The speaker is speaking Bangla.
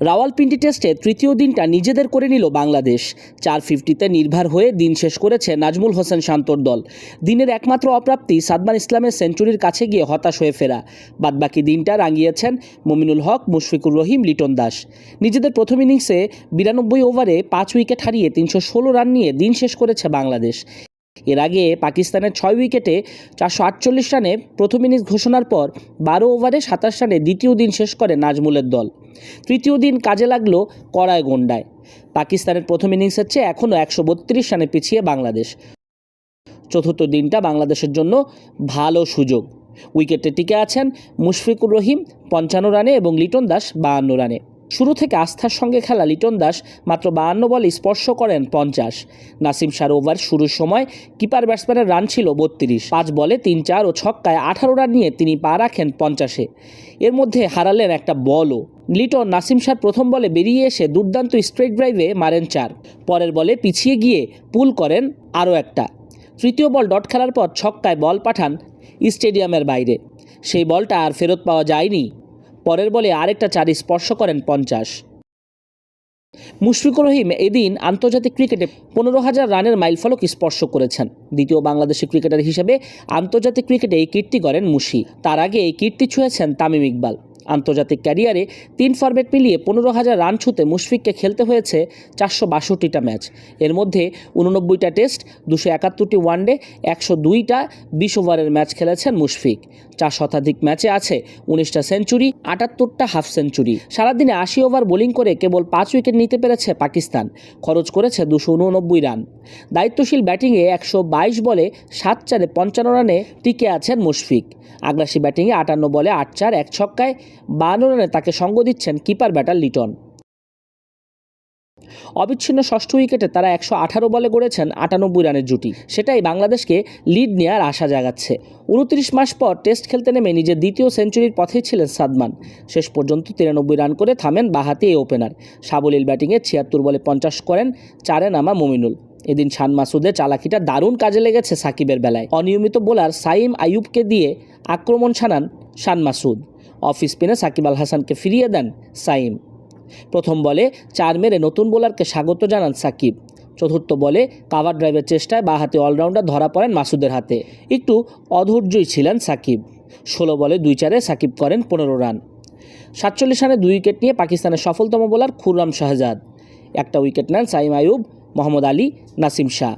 রাওয়ালপিন্ডি টেস্টে তৃতীয় দিনটা নিজেদের করে নিল বাংলাদেশ। চার ফিফটিতে নির্ভর হয়ে দিন শেষ করেছে নাজমুল হোসেন শান্তর দল। দিনের একমাত্র অপ্রাপ্তি সাদমান ইসলামের সেঞ্চুরির কাছে গিয়ে হতাশ হয়ে ফেরা। বাদবাকি দিনটা রাঙিয়েছেন মমিনুল হক, মুশফিকুর রহিম, লিটন দাস। নিজেদের প্রথম ইনিংসে বিরানব্বই ওভারে পাঁচ উইকেট হারিয়ে তিনশো ষোলো রান নিয়ে দিন শেষ করেছে বাংলাদেশ। এর আগে পাকিস্তানের ছয় উইকেটে চারশো আটচল্লিশ রানে প্রথম ইনিংস ঘোষণার পর বারো ওভারে সাতাশ রানে দ্বিতীয় দিন শেষ করে নাজমুলের দল। তৃতীয় দিন কাজে লাগল কড়ায় গন্ডায় পাকিস্তানের প্রথম ইনিংসের চেয়ে এখনও একশো বত্রিশ রানে পিছিয়ে বাংলাদেশ। চতুর্থ দিনটা বাংলাদেশের জন্য ভালো সুযোগ। উইকেটে টিকে আছেন মুশফিকুর রহিম, পঞ্চান্ন রানে এবং লিটন দাস, বাহান্ন রানে। শুরু থেকে আস্থার সঙ্গে খেলা লিটন দাস মাত্র বাহান্ন বলে স্পর্শ করেন পঞ্চাশ। নাসিম শাহর ওভার শুরুর সময় কিপার ব্যাটসম্যানের রান ছিল বত্রিশ। পাঁচ বলে তিন চার ও ছক্কায় আঠারো রান নিয়ে তিনি পা রাখেন পঞ্চাশে। এর মধ্যে হারালেন একটা বলও। লিটন নাসিম শাহ প্রথম বলে বেরিয়ে এসে দুর্দান্ত স্ট্রেট ড্রাইভে মারেন চার। পরের বলে পিছিয়ে গিয়ে পুল করেন আরও একটা। তৃতীয় বল ডট খেলার পর ছক্কায় বল পাঠান স্টেডিয়ামের বাইরে। সেই বলটা আর ফেরত পাওয়া যায়নি পরের বলে আরেকটা চারি স্পর্শ করেন পঞ্চাশ। মুশফিকুর রহিম এদিন আন্তর্জাতিক ক্রিকেটে পনেরো হাজার রানের মাইলফলক স্পর্শ করেছেন। দ্বিতীয় বাংলাদেশি ক্রিকেটার হিসেবে আন্তর্জাতিক ক্রিকেটে এই কীর্তি করেন মুশি। তার আগে এই কীর্তি ছুঁয়েছেন তামিম ইকবাল। আন্তর্জাতিক ক্যারিয়ারে তিন ফরম্যাট মিলিয়ে পনেরো হাজার রান ছুঁতে মুশফিককে খেলতে হয়েছে চারশো বাষট্টিটা ম্যাচ। এর মধ্যে উননব্বইটা টেস্ট, দুশো একাত্তরটি ওয়ানডে একশো দুইটা বিশ ওভারের ম্যাচ খেলেছেন মুশফিক। চার শতাধিক ম্যাচে আছে উনিশটা সেঞ্চুরি, আটাত্তরটা হাফ সেঞ্চুরি। সারাদিনে আশি ওভার বোলিং করে কেবল পাঁচ উইকেট নিতে পেরেছে পাকিস্তান। খরচ করেছে দুশো উননব্বই রান। দায়িত্বশীল ব্যাটিংয়ে একশো বাইশ বলে সাত চারে পঞ্চান্ন রানে টিকে আছেন মুশফিক। আগ্রাসী ব্যাটিংয়ে আটান্ন বলে আট চার এক ছক্কায় বান্ন রানে তাকে সঙ্গ দিচ্ছেন কিপার ব্যাটার লিটন। অবিচ্ছিন্ন ষষ্ঠ উইকেটে তারা একশো আঠারো বলে গড়েছেন আটানব্বই রানের জুটি। সেটাই বাংলাদেশকে লিড নেওয়ার আশা জাগাচ্ছে। উনত্রিশ মাস পর টেস্ট খেলতে নেমে নিজের দ্বিতীয় সেঞ্চুরির পথেই ছিলেন সাদমান। শেষ পর্যন্ত তিরানব্বই রান করে থামেন বাহাতি এই ওপেনার। সাবলীল ব্যাটিংয়ে ছিয়াত্তর বলে পঞ্চাশ করেন চারে নামা মমিনুল। এদিন শান মাসুদের চালাকিটা দারুণ কাজে লেগেছে সাকিবের বেলায়। অনিয়মিত বোলার সাইম আইয়ুবকে দিয়ে আক্রমণ ছানান শান মাসুদ। অফ স্পিনে সাকিব আল হাসানকে ফিরিয়ে দেন সাইম। প্রথম বলে, চার মেরে নতুন বোলারকে স্বাগত জানান সাকিব। চতুর্থ বলে, কাভার ড্রাইভের চেষ্টায় বা হাতে অলরাউন্ডার ধরা পড়েন মাসুদের হাতে। একটু অধৈর্যই ছিলেন সাকিব। ষোলো বলে, দুই চারে সাকিব করেন পনেরো রান। সাতচল্লিশ রানে দুই উইকেট নিয়ে পাকিস্তানের সফলতম বোলার খুররাম শাহজাদ। একটা উইকেট নেন সাইম আয়ুব মোহাম্মদ আলী, নাসিম শাহ।